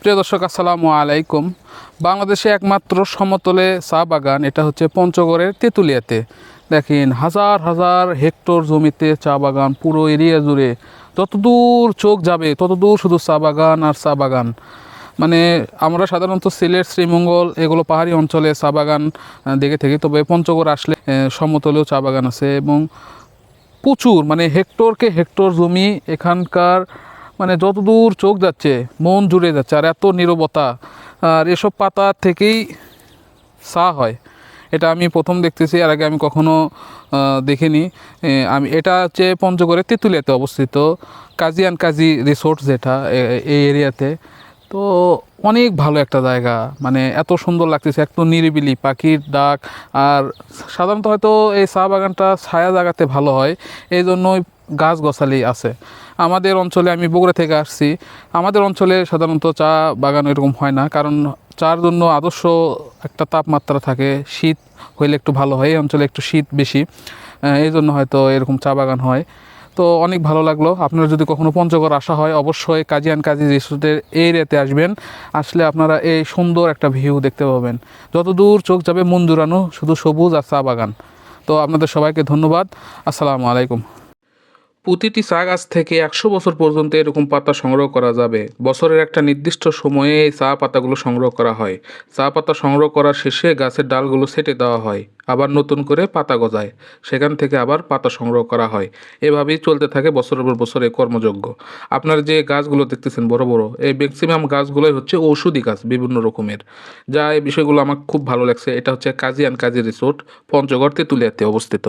প্রিয় দর্শক, আসসালামু আলাইকুম। বাংলাদেশে একমাত্র সমতলে চা বাগান, এটা হচ্ছে পঞ্চগড়ের তেঁতুলিয়াতে। দেখেন হাজার হাজার হেক্টর জমিতে চা বাগান পুরো এরিয়া জুড়ে। যতদূর চোখ যাবে, ততদূর শুধু চা বাগান আর চা বাগান। মানে আমরা সাধারণত সিলেট, শ্রীমঙ্গল এগুলো পাহাড়ি অঞ্চলে চা বাগান দেখে থাকি। তবে পঞ্চগড় আসলে সমতলেও চা বাগান আছে এবং প্রচুর মানে হেক্টরকে হেক্টর জমি এখানকার মানে যতদূর চোখ যাচ্ছে, মন জুড়ে যাচ্ছে, আর এত নীরবতা, আর এসব পাতা থেকেই চা হয়। এটা আমি প্রথম দেখতেছি আর আগে আমি কখনো দেখিনি। আমি, এটা হচ্ছে পঞ্চগড়ের তেঁতুলিয়াতে অবস্থিত কাজী অ্যান্ড কাজী রিসোর্ট যেটা এই এরিয়াতে। তো অনেক ভালো একটা জায়গা মানে এত সুন্দর লাগতেছে, এত নিরিবিলি, পাখির ডাক, আর সাধারণত হয়তো এই চা বাগানটা ছায়া জায়গাতে ভালো হয়। এই জন্যই গাছ গছালি আছে। আমাদের অঞ্চলে আমি বগুড়া থেকে আসছি। আমাদের অঞ্চলে সাধারণত চা বাগান এরকম হয় না, কারণ চার জন্য আদর্শ একটা তাপমাত্রা থাকে। শীত হইলে একটু ভালো হয়, এই অঞ্চলে একটু শীত বেশি। এই জন্য হয়তো এরকম চা বাগান হয়। তো অনেক ভালো লাগল। আপনারা যদি কখনো পঞ্চগড় আসা হয়, অবশ্যই কাজিয়ান কাজী রিসোর্টের এই এরিয়াতে আসবেন। আসলে আপনারা এই সুন্দর একটা ভিউ দেখতে পাবেন। যতদূর চোখ যাবে মন শুধু সবুজ আর চা বাগান। তো আপনাদের সবাইকে ধন্যবাদ। আসসালামু আলাইকুম। প্রতিটি চা গাছ থেকে একশো বছর পর্যন্ত এরকম পাতা সংগ্রহ করা যাবে। বছরের একটা নির্দিষ্ট সময়ে এই চা পাতাগুলো সংগ্রহ করা হয়। চা পাতা সংগ্রহ করার শেষে গাছের ডালগুলো সেটে দেওয়া হয়, আবার নতুন করে পাতা গজায়। সেখান থেকে আবার পাতা সংগ্রহ করা হয়। এভাবেই চলতে থাকে বছরের পর বছর এই কর্মযজ্ঞ। আপনার যে গাছগুলো দেখতেছেন বড় বড়, এই ম্যাক্সিমাম গাছগুলোই হচ্ছে ঔষধি গাছ বিভিন্ন রকমের। যা এই বিষয়গুলো আমার খুব ভালো লাগছে। এটা হচ্ছে কাজী অ্যান্ড কাজী রিসোর্ট, পঞ্চগড় তেঁতুলিয়াতে অবস্থিত।